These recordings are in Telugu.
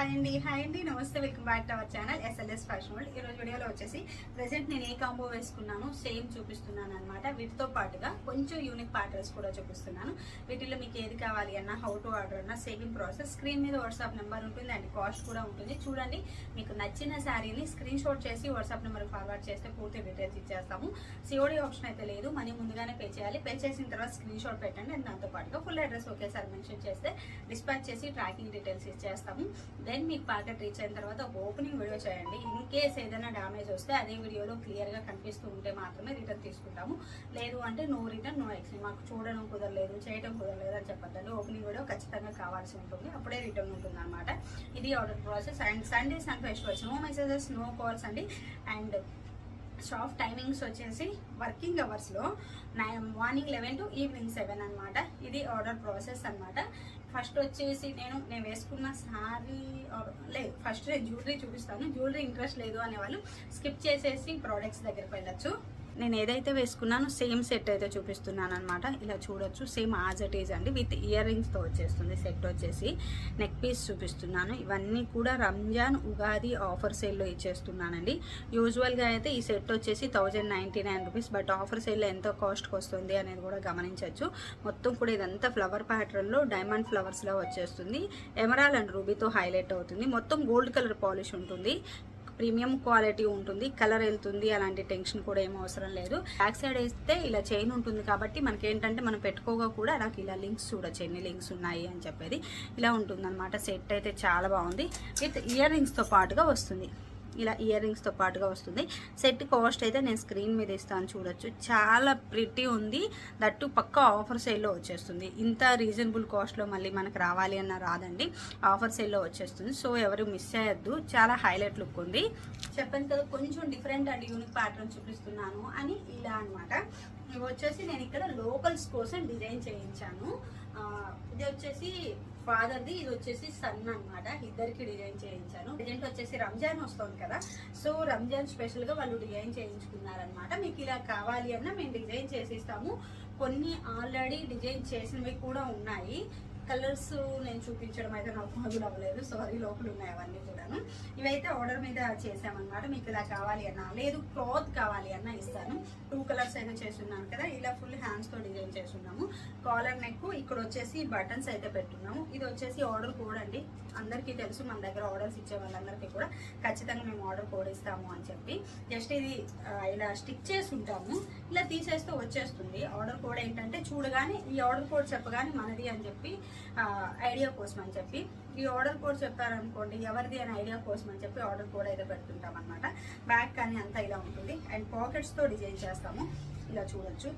హాయ్ అండి. హాయ్ అండి. నమస్తే. Welcome back to our channel SLS fashion world ఈరోజు వీడియోలో వచ్చేసి ప్రజెంట్ నేను ఏ కాంబో వేసుకున్నాను సేమ్ చూపిస్తున్నాను అనమాట వీటితో పాటుగా కొంచెం యూనిక్ ప్యాటర్న్స్ కూడా చూపిస్తున్నాను. వీటిలో మీకు ఏది కావాలి అన్న హౌ టు ఆర్డర్ అన్న సేవింగ్ ప్రాసెస్ స్క్రీన్ మీద వాట్సాప్ నెంబర్ ఉంటుంది అండ్. కాస్ట్ కూడా ఉంటుంది. చూడండి మీకు నచ్చిన శారీని స్క్రీన్ షాట్ చేసి వాట్సాప్ నెంబర్ ఫార్వర్డ్ చేస్తే పూర్తి డీటెయిల్స్ ఇచ్చేస్తాము. సిఓడి ఆప్షన్ అయితే లేదు. మనీ ముందుగానే పే చేయాలి. పే చేసిన తర్వాత స్క్రీన్ షాట్ పెట్టండి. అండ్ దాంతో పాటుగా ఫుల్ అడ్రస్ ఒకేసారి మెన్షన్ చేస్తే డిస్పాచ్ చేసి ట్రాకింగ్ డీటెయిల్స్ ఇచ్చేస్తాము. దెన్ మీకు ప్యాకెట్ రీచ్ అయిన తర్వాత ఒక ఓపెనింగ్ వీడియో చేయండి. ఇన్ కేస్ ఏదైనా డ్యామేజ్ వస్తే అదే వీడియోలో క్లియర్గా కనిపిస్తూ ఉంటే మాత్రమే రిటర్న్ తీసుకుంటాము. లేదు అంటే నో రిటర్న్ నో ఎక్స్చేంజ్ మాకు చూడడం కుదరలేదు చేయడం కుదరలేదు అని చెప్పద్దండి. ఓపెనింగ్ వీడియో ఖచ్చితంగా కావాల్సి ఉంటుంది. అప్పుడే రిటర్న్ ఉంటుంది అనమాట ఇది order process and Sundays and festivals no messages no calls అండి. అండ్ షాప్ టైమింగ్స్ వచ్చేసి వర్కింగ్ అవర్స్లో nine morning eleven to evening seven అనమాట ఇది ఆర్డర్ ప్రాసెస్ అనమాట ఫస్ట్ వచ్చేసి నేను నేను వేసుకున్న శారీ లేదు ఫస్ట్ నేను జ్యువెలరీ చూపిస్తాను. జ్యువెలరీ ఇంట్రెస్ట్ లేదు అనే వాళ్ళు స్కిప్ చేసేసి ప్రోడక్ట్స్ దగ్గరికి వెళ్ళచ్చు. నేను ఏదైతే వేసుకున్నానో సేమ్ సెట్ అయితే చూపిస్తున్నాను అనమాట ఇలా చూడొచ్చు. సేమ్ యాజ్ ఇట్ ఈజ్ అండి. విత్ ఇయర్ రింగ్స్తో వచ్చేస్తుంది. సెట్ వచ్చేసి నెక్ పీస్ చూపిస్తున్నాను. ఇవన్నీ కూడా రంజాన్ ఉగాది ఆఫర్ సేల్లో ఇచ్చేస్తున్నానండి. యూజువల్గా అయితే ఈ సెట్ వచ్చేసి thousand ninety nine rupees but offer సేల్లో ఎంత కాస్ట్కి వస్తుంది అనేది కూడా గమనించవచ్చు మొత్తం కూడా ఇదంతా ఫ్లవర్ ప్యాటర్న్లో డైమండ్ ఫ్లవర్స్లో వచ్చేస్తుంది. ఎమరాల్ అండ్ రూబీతో హైలైట్ అవుతుంది. మొత్తం గోల్డ్ కలర్ పాలిష్ ఉంటుంది. ప్రీమియం క్వాలిటీ ఉంటుంది కలర్ వెళ్తుంది అలాంటి టెన్షన్ కూడా ఏం అవసరం లేదు. బ్యాక్ సైడ్ వేస్తే ఇలా చైన్ ఉంటుంది కాబట్టి మనకి ఏంటంటే మనం పెట్టుకోగా కూడా నాకు ఇలా లింక్స్ చూడొచ్చు ఎన్ని లింక్స్ ఉన్నాయి అని చెప్పేది. ఇలా ఉంటుంది సెట్ అయితే చాలా బాగుంది. విత్ ఇయర్ రింగ్స్తో పాటుగా వస్తుంది. ఇలా ఇయర్ రింగ్స్తో పాటుగా వస్తుంది. సెట్ కాస్ట్ అయితే నేను స్క్రీన్ మీద ఇస్తాను చూడొచ్చు. చాలా ప్రిటీ ఉంది. దట్టు పక్క ఆఫర్ సేల్లో వచ్చేస్తుంది. ఇంత రీజనబుల్ కాస్ట్లో మళ్ళీ మనకు రావాలి అన్న రాదండి. ఆఫర్ సేల్లో వచ్చేస్తుంది. సో ఎవరు మిస్ అయ్యద్దు చాలా హైలైట్ లుక్ ఉంది. చెప్పాను కదా కొంచెం డిఫరెంట్ అండ్ యూనిక్ ప్యాటర్న్ చూపిస్తున్నాను అని ఇలా అన్నమాట. ఇవి వచ్చేసి నేను ఇక్కడ లోకల్స్ కోసం డిజైన్ చేయించాను. ఇది వచ్చేసి ఫాదర్ది ఇది వచ్చేసి సన్ అన్నమాట. ఇద్దరికి డిజైన్ చేయించాను. ప్రజెంట్ వచ్చేసి రంజాన్ వస్తుంది కదా. సో రంజాన్ స్పెషల్గా వాళ్ళు డిజైన్ చేయించుకున్నారనమాట మీకు ఇలా కావాలి అన్న మేము డిజైన్ చేసిస్తాము. కొన్ని ఆల్రెడీ డిజైన్ చేసినవి కూడా ఉన్నాయి. కలర్స్ నేను చూపించడం అయితే నాకు మొదలు అవ్వలేదు. సారీ లోపల ఉన్నాయి అవన్నీ కూడాను. ఇవైతే ఆర్డర్ మీద చేసామన్నమాట మీకు ఇలా కావాలి అన్నా లేదు క్లాత్ కావాలి అన్నా ఇస్తాను. టూ కలర్స్ అయితే చేస్తున్నాను కదా ఇలా ఫుల్ హ్యాండ్స్తో డిజైన్ చేస్తున్నాము. కాలర్ నెక్ ఇక్కడ వచ్చేసి బటన్స్ అయితే పెట్టున్నాము. ఇది వచ్చేసి ఆర్డర్ కోడ్ అండి. అందరికీ తెలుసు మన దగ్గర ఆర్డర్స్ ఇచ్చే వాళ్ళందరికీ కూడా ఖచ్చితంగా మేము ఆర్డర్ కోడ్ ఇస్తాము అని చెప్పి. జస్ట్ ఇది ఇలా స్టిక్ చేసి ఉంటాము ఇలా తీసేస్తే వచ్చేస్తుంది. ఆర్డర్ కోడ్ ఏంటంటే చూడగానే ఈ ఆర్డర్ కోడ్ చెప్పగానే మనది అని చెప్పి ఐడియా కోసం అని చెప్పి ఈ ఆర్డర్ కోడ్ చెప్పారనుకోండి ఎవరిది అని ఐడియా కోసం అని చెప్పి ఆర్డర్ కోడ్ అయితే పెడుతుంటాం అనమాట బ్యాక్ కానీ అంతా ఇలా ఉంటుంది. అండ్ పాకెట్స్తో డిజైన్ చేస్తాము. ఇలా చూడొచ్చు.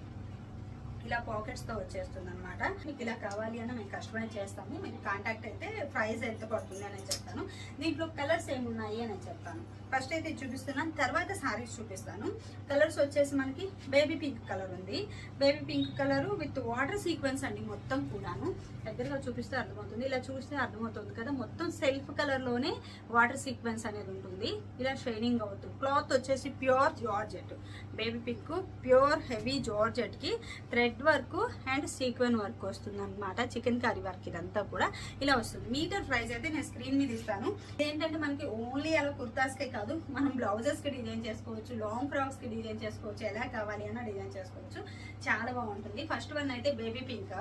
ఇలా పాకెట్స్తో వచ్చేస్తుంది అనమాట మీకు ఇలా కావాలి అని మేము కస్టమైజ్ చేస్తాము. మీకు కాంటాక్ట్ అయితే ప్రైస్ ఎంత పడుతుంది అని చెప్తాను. దీంట్లో కలర్స్ ఏమున్నాయి అని చెప్తాను. ఫస్ట్ అయితే చూపిస్తున్నాను. తర్వాత సారీస్ చూపిస్తాను. కలర్స్ వచ్చేసి మనకి బేబీ పింక్ కలర్ ఉంది. Baby pink colour with water sequence అండి మొత్తం కూడాను. దగ్గరగా చూపిస్తే అర్థమవుతుంది. ఇలా చూస్తే అర్థమవుతుంది కదా. మొత్తం సెల్ఫ్ కలర్లోనే వాటర్ సీక్వెన్స్ అనేది ఉంటుంది. ఇలా షైనింగ్ అవుతుంది. క్లాత్ వచ్చేసి pure georgette baby pink pure heavy జార్జెట్కి thread thread work and sequin work వస్తుంది అనమాట చికెన్ కర్రీ వర్క్ ఇదంతా కూడా ఇలా వస్తుంది. మీటర్ ప్రైస్ అయితే నేను స్క్రీన్ మీద ఇస్తాను. ఏంటంటే మనకి ఓన్లీ అలా కుర్తాస్కే కాదు మనం బ్లౌజెస్కి డిజైన్ చేసుకోవచ్చు లాంగ్ ఫ్రాక్స్కి డిజైన్ చేసుకోవచ్చు ఎలా కావాలి అన్న డిజైన్ చేసుకోవచ్చు. చాలా బాగుంటుంది. ఫస్ట్ వన్ అయితే బేబీ పింక్.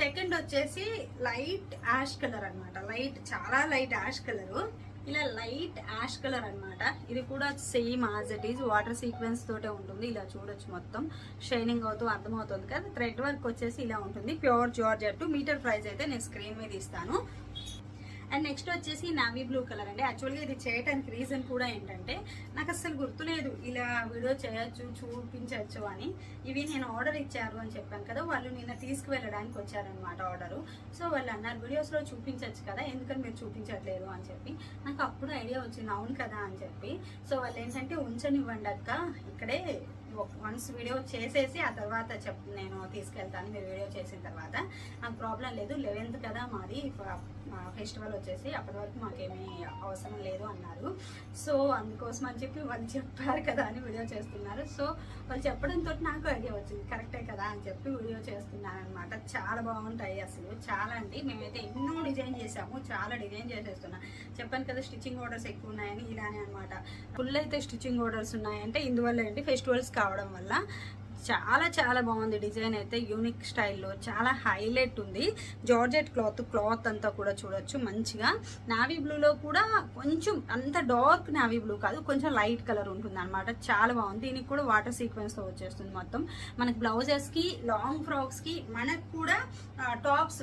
సెకండ్ వచ్చేసి లైట్ యాష్ కలర్ అనమాట లైట్ చాలా లైట్ యాష్ కలర్. ఇలా లైట్ యాష్ కలర్ అన్నమాట. ఇది కూడా same as it is water sequence తోటే ఉంటుంది. ఇలా చూడొచ్చు మొత్తం. షైనింగ్ అవుతూ అర్థమవుతుంది కదా. థ్రెడ్ వర్క్ వచ్చేసి ఇలా ఉంటుంది. ప్యూర్ జార్జెట్ మీటర్ ప్రైస్ అయితే నేను స్క్రీన్ మీద ఇస్తాను. అండ్ నెక్స్ట్ వచ్చేసి నావీ బ్లూ కలర్ అండి. యాక్చువల్గా ఇది చేయటానికి రీజన్ కూడా ఏంటంటే నాకు అసలు గుర్తులేదు ఇలా వీడియో చేయొచ్చు చూపించవచ్చు అని. ఇవి నేను ఆర్డర్ ఇచ్చారు అని చెప్పాను కదా వాళ్ళు నిన్న తీసుకువెళ్ళడానికి వచ్చారనమాట ఆర్డరు. సో వాళ్ళు అన్నారు వీడియోస్లో చూపించవచ్చు కదా ఎందుకని మీరు చూపించట్లేదు? అని చెప్పి. నాకు అప్పుడు ఐడియా వచ్చింది అవును కదా అని చెప్పి. సో వాళ్ళు ఏంటంటే ఉంచనివ్వండి అక్క ఇక్కడే వన్స్ వీడియో చేసేసి ఆ తర్వాత చెప్ నేను తీసుకెళ్తాను మీరు వీడియో చేసిన తర్వాత. నాకు ప్రాబ్లం లేదు లెవెన్త్ కదా మాది ఫెస్టివల్ వచ్చేసి అప్పటి వరకు మాకేమీ అవసరం లేదు అన్నారు. సో అందుకోసం అని చెప్పి వాళ్ళు చెప్పారు కదా అని వీడియో చేస్తున్నారు. సో వాళ్ళు చెప్పడంతో నాకు ఐడియా వచ్చింది. కరెక్టే కదా అని చెప్పి వీడియో చేస్తున్నాను అనమాట చాలా బాగుంటాయి అసలు. చాలా అండి మేమైతే ఎన్నో డిజైన్ చేసాము చాలా డిజైన్ చేసేస్తున్నాం. చెప్పాను కదా స్టిచ్చింగ్ ఆర్డర్స్ ఎక్కువ ఉన్నాయని ఇలానే అనమాట ఫుల్ అయితే స్టిచ్చింగ్ ఆర్డర్స్ ఉన్నాయంటే ఇందువల్ల ఏంటి? ఫెస్టివల్స్ కావడం వల్ల చాలా చాలా బాగుంది డిజైన్ అయితే యూనిక్ స్టైల్లో చాలా హైలైట్ ఉంది. జార్జెట్ క్లాత్ క్లాత్ అంతా కూడా చూడొచ్చు మంచిగా. నావీ బ్లూలో కూడా కొంచెం అంత డార్క్ నావీ బ్లూ కాదు కొంచెం లైట్ కలర్ ఉంటుంది అనమాట చాలా బాగుంది. దీనికి కూడా వాటర్ సీక్వెన్స్తో వచ్చేస్తుంది మొత్తం. మనకి బ్లౌజెస్కి లాంగ్ ఫ్రాక్స్కి మనకు కూడా టాప్స్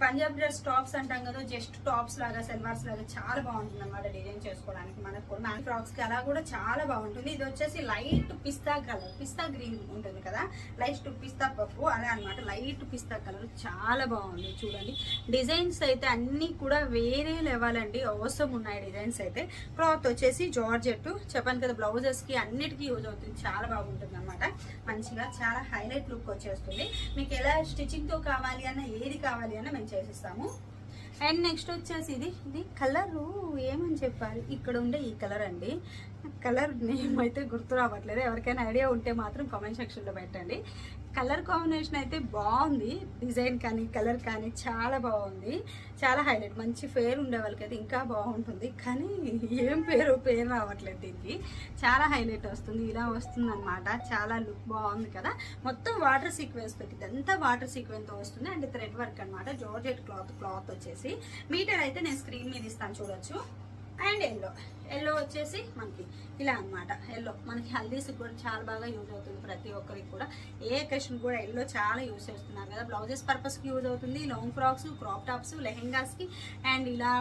పంజాబ్ డ్రెస్ టాప్స్ అంటాం కదా జస్ట్ టాప్స్ లాగా సెల్వార్స్ లాగా చాలా బాగుంటుంది అనమాట డిజైన్ చేసుకోవడానికి మనకు కూడా. మ్యాన్ ఫ్రాక్స్కి అలా కూడా చాలా బాగుంటుంది. ఇది వచ్చేసి light pista colour pista green ఉంటుంది కదా లైట్ పిస్తా పప్పు అలా అన్నమాట. లైట్ పిస్తా కలర్ చాలా బాగుంది చూడండి. డిజైన్స్ అయితే అన్ని కూడా వేరే లెవెల్ అండి. అవసరం ఉన్నాయి డిజైన్స్ అయితే. క్లాత్ వచ్చేసి జార్జెట్. చెప్పాను కదా బ్లౌజెస్కి అన్నిటికీ యూజ్ అవుతుంది. చాలా బాగుంటుంది అనమాట మంచిగా చాలా హైలైట్ లుక్ వచ్చేస్తుంది. మీకు ఎలా స్టిచ్చింగ్తో కావాలి అన్న ఏది కావాలి అన్న చేసేస్తాము. చేసిస్తాము అండ్ నెక్స్ట్ వచ్చేసి ఇది ఇది కలరు ఏమని చెప్పాలి? ఇక్కడ ఉండే ఈ కలర్ అండి. కలర్ నేమ్ అయితే గుర్తు రావట్లేదు. ఎవరికైనా ఐడియా ఉంటే మాత్రం కామెంట్ సెక్షన్లో పెట్టండి. కలర్ కాంబినేషన్ అయితే బాగుంది. డిజైన్ కానీ కలర్ కానీ చాలా బాగుంది. చాలా హైలైట్. మంచి పేరు ఉండే వాళ్ళకైతే ఇంకా బాగుంటుంది. కానీ ఏం పేరు పేరు రావట్లేదు దీనికి. చాలా హైలైట్ వస్తుంది. ఇలా వస్తుంది అనమాట చాలా లుక్ బాగుంది కదా. మొత్తం వాటర్ సీక్వెన్స్ తోటి ఇదంతా వాటర్ సీక్వెన్స్తో వస్తుంది. అండ్ థ్రెడ్ వర్క్ అనమాట జార్జెట్ క్లాత్ క్లాత్ వచ్చేసి. మీటర్ అయితే నేను స్క్రీన్ మీద ఇస్తాను చూడొచ్చు. అండ్ ఎల్లో ఎల్లో వచ్చేసి మనకి ఇలా అన్నమాట. ఎల్లో మనకి హల్దీస్ కూడా చాలా బాగా యూజ్ అవుతుంది ప్రతి ఒక్కరికి కూడా. ఏ అకేషన్ కూడా ఎల్లో చాలా యూజ్ చేస్తున్నారు కదా. బ్లౌజెస్ పర్పస్కి యూజ్ అవుతుంది లాంగ్ ఫ్రాక్స్ క్రాప్ టాప్స్ లెహెంగాస్కి అండ్ ఇలా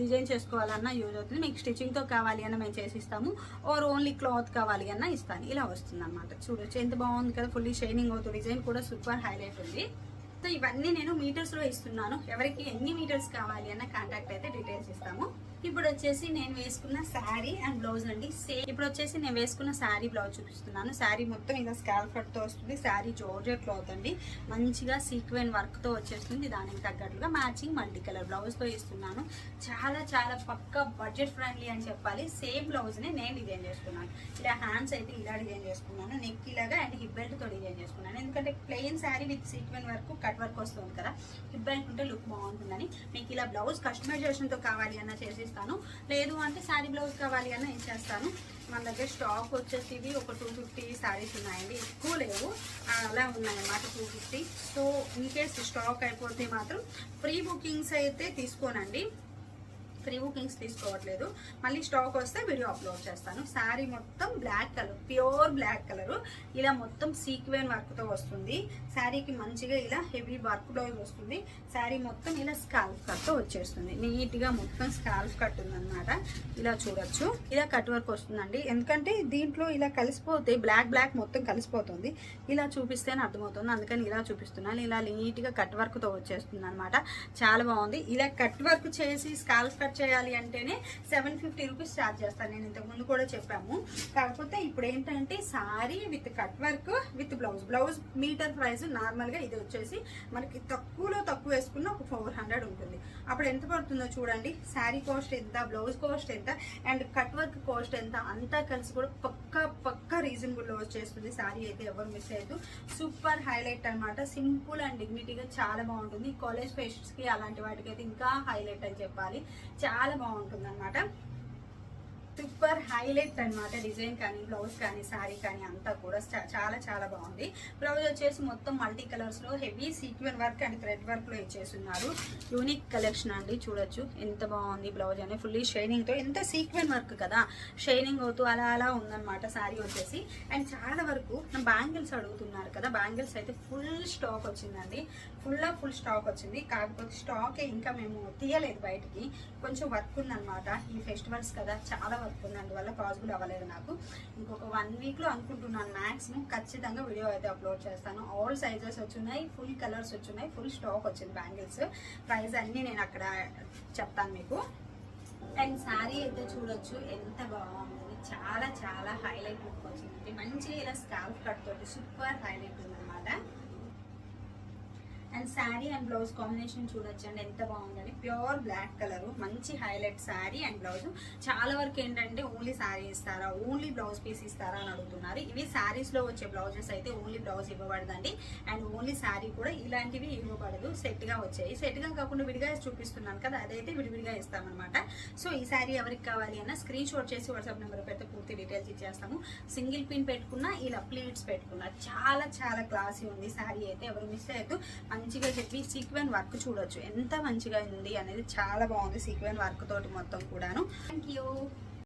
డిజైన్ చేసుకోవాలన్నా యూజ్ అవుతుంది. మీకు స్టిచ్చింగ్తో కావాలి అన్న మేము చేసి ఇస్తాము ఓర్ ఓన్లీ క్లాత్ కావాలి అన్న ఇస్తాను. ఇలా వస్తుంది అనమాట చూడొచ్చు. ఎంత బాగుంది కదా. ఫుల్లీ షైనింగ్ అవుతుంది. డిజైన్ కూడా సూపర్ హైలైట్ ఉంది. సో ఇవన్నీ నేను మీటర్స్లో ఇస్తున్నాను. ఎవరికి ఎన్ని మీటర్స్ కావాలి అన్న కాంటాక్ట్ అయితే డీటెయిల్స్ ఇస్తాము. ఇప్పుడు వచ్చేసి నేను వేసుకున్న శారీ అండ్ బ్లౌజ్ అండి. సేమ్ ఇప్పుడు వచ్చేసి నేను వేసుకున్న శారీ బ్లౌజ్ చూపిస్తున్నాను. శారీ మొత్తం ఇలా స్కాల్ వస్తుంది. శారీ జోర్జెట్ క్లాత్ అండి. మంచిగా సీక్వెన్ వర్క్తో వచ్చేస్తుంది. దానికి తగ్గట్లుగా మ్యాచింగ్ మల్టీ కలర్ బ్లౌజ్తో ఇస్తున్నాను. చాలా చాలా పక్క బడ్జెట్ ఫ్రెండ్లీ అని చెప్పాలి. సేమ్ బ్లౌజ్నే నేను డిజైన్ చేసుకున్నాను. ఇలా హ్యాండ్స్ అయితే ఇలా డిజైన్ చేసుకున్నాను. నెక్ ఇలాగా అండ్ హిప్ బెల్ట్తో డిజైన్ చేసుకున్నాను. ఎందుకంటే plain sari with sequin work cut work వస్తుంది కదా. హిప్ బెల్ట్ ఉంటే లుక్ బాగుంటుందని. మీకు ఇలా బ్లౌజ్ కస్టమైజేషన్తో కావాలి అన్న చేసిస్తాను లేదు అంటే శారీ బ్లౌజ్ కావాలి అన్న ఇచ్చేస్తాను మన దగ్గర స్టాక్ వచ్చేసి ఇవి ఒక టూ ఫిఫ్టీ శారీస్ ఉన్నాయండి. ఎక్కువ లేవు. అలా ఉన్నాయన్నమాట two fifty so in case stock అయిపోతే మాత్రం ప్రీ బుకింగ్స్ అయితే తీసుకోనండి. ఫ్రీ బుకింగ్స్ తీసుకోవట్లేదు. మళ్ళీ స్టాక్ వస్తే వీడియో అప్లోడ్ చేస్తాను. శారీ మొత్తం black colour pure black colour. ఇలా మొత్తం సీక్వెన్ వర్క్తో వస్తుంది. శారీకి మంచిగా ఇలా హెవీ వర్క్ బ్లౌజ్ వస్తుంది. శారీ మొత్తం ఇలా స్కాల్ఫ్ కట్తో వచ్చేస్తుంది. నీట్గా మొత్తం స్కాల్ఫ్ కట్ ఉందన్నమాట. ఇలా చూడొచ్చు. ఇలా కట్ వర్క్ వస్తుందండి. ఎందుకంటే దీంట్లో ఇలా కలిసిపోతే బ్లాక్ బ్లాక్ మొత్తం కలిసిపోతుంది. ఇలా చూపిస్తేనే అర్థమవుతుంది. అందుకని ఇలా చూపిస్తున్నాను. ఇలా నీట్గా కట్ వర్క్తో వచ్చేస్తుంది అనమాట చాలా బాగుంది. ఇలా కట్ వర్క్ చేసి స్కాల్ఫ్ కట్ చేయాలి అంటేనే సెవెన్ ఫిఫ్టీ రూపీస్ ఛార్జ్ చేస్తాను. నేను ఇంతకు ముందు కూడా చెప్పాము. కాకపోతే ఇప్పుడు ఏంటంటే sari with cut work with blouse. Blouse meter price నార్మల్గా ఇది వచ్చేసి మనకి తక్కువలో తక్కువ వేసుకున్న ఒక ఫోర్ హండ్రెడ్ ఉంటుంది. అప్పుడు ఎంత పడుతుందో చూడండి. శారీ కాస్ట్ ఎంత బ్లౌజ్ కాస్ట్ ఎంత అండ్ కట్ వర్క్ కాస్ట్ ఎంత అంతా కలిసి కూడా పక్క పక్క రీజనబుల్లో వచ్చేస్తుంది. శారీ అయితే ఎవరు మిస్ అయ్యదు సూపర్ హైలైట్ అన్నమాట. సింపుల్ అండ్ డిగ్నిటీగా చాలా బాగుంటుంది. కాలేజ్ ఫెస్ట్స్కి అలాంటి వాటికి అయితే ఇంకా హైలైట్ అని చెప్పాలి. చాలా బాగుంటుంది అనమాట సూపర్ హైలైట్ అన్నమాట డిజైన్ కానీ బ్లౌజ్ కానీ శారీ కానీ అంతా కూడా చాలా చాలా బాగుంది. బ్లౌజ్ వచ్చేసి మొత్తం మల్టీ కలర్స్లో heavy sequin work and thread వర్క్లో ఇచ్చేస్తున్నారు. యూనిక్ కలెక్షన్ అండి చూడొచ్చు. ఎంత బాగుంది బ్లౌజ్ అనేది ఫుల్లీ షైనింగ్తో ఎంత సీక్వెన్ వర్క్ కదా. షైనింగ్ అవుతూ అలా అలా ఉందన్నమాట శారీ వచ్చేసి. అండ్ చాలా వరకు బ్యాంగిల్స్ అడుగుతున్నారు కదా బ్యాంగిల్స్ అయితే ఫుల్ స్టాక్ వచ్చిందండి. ఫుల్ ఫుల్ స్టాక్ వచ్చింది. కాకపోతే స్టాక్ ఇంకా మేము తీయలేదు బయటికి. కొంచెం వర్క్ ఉందన్నమాట. ఈ ఫెస్టివల్స్ కదా చాలా వర్క్ ఉంది అందువల్ల పాసిబుల్ అవ్వలేదు నాకు. ఇంకొక వన్ వీక్లో అనుకుంటున్నాను మ్యాక్సిమం ఖచ్చితంగా వీడియో అయితే అప్లోడ్ చేస్తాను. ఆల్ సైజెస్ వచ్చున్నాయి ఫుల్ కలర్స్ వచ్చున్నాయి ఫుల్ స్టాక్ వచ్చింది బ్యాంగిల్స్ ప్రైస్ అన్నీ నేను అక్కడ చెప్తాను మీకు. అండ్ శారీ అయితే చూడొచ్చు ఎంత బాగుంది. చాలా చాలా హైలైట్ లుక్ వచ్చింది. మంచిగా ఇలా స్కాల్ఫ్ కట్ తోటి సూపర్ హైలైట్ ఉందన్నమాట. And sari and blouse combination చూడొచ్చు అండి ఎంత బాగుందని ప్యూర్ బ్లాక్ కలర్ మంచి హైలైట్ శారీ అండ్ బ్లౌజ్. చాలా వరకు ఏంటంటే ఓన్లీ శారీ ఇస్తారా ఓన్లీ బ్లౌజ్ పీస్ ఇస్తారా అని అడుగుతున్నారు. ఇవి శారీస్లో వచ్చే బ్లౌజెస్ అయితే ఓన్లీ బ్లౌజ్ ఇవ్వబడదండి. అండ్ ఓన్లీ శారీ కూడా ఇలాంటివి ఇవ్వబడదు సెట్గా వచ్చాయి సెట్గా కాకుండా విడిగా చూపిస్తున్నాను కదా అదైతే విడివిడిగా ఇస్తామన్నమాట. సో ఈ శారీ ఎవరికి కావాలి అన్న స్క్రీన్ షాట్ చేసి వాట్సాప్ నెంబర్ పెడితే పూర్తి డీటెయిల్స్ ఇచ్చేస్తాము. సింగిల్ పిన్ పెట్టుకున్నా ఇలా ప్లీట్స్ పెట్టుకున్నా చాలా చాలా క్లాసీ ఉంది. శారీ అయితే ఎవరు మిస్ అయ్యద్దు మంచిగా చెప్పి సీక్వెన్ వర్క్ చూడొచ్చు. ఎంత మంచిగా ఉంది అనేది చాలా బాగుంది సీక్వెన్ వర్క్ తోటి మొత్తం కూడాను. Thank you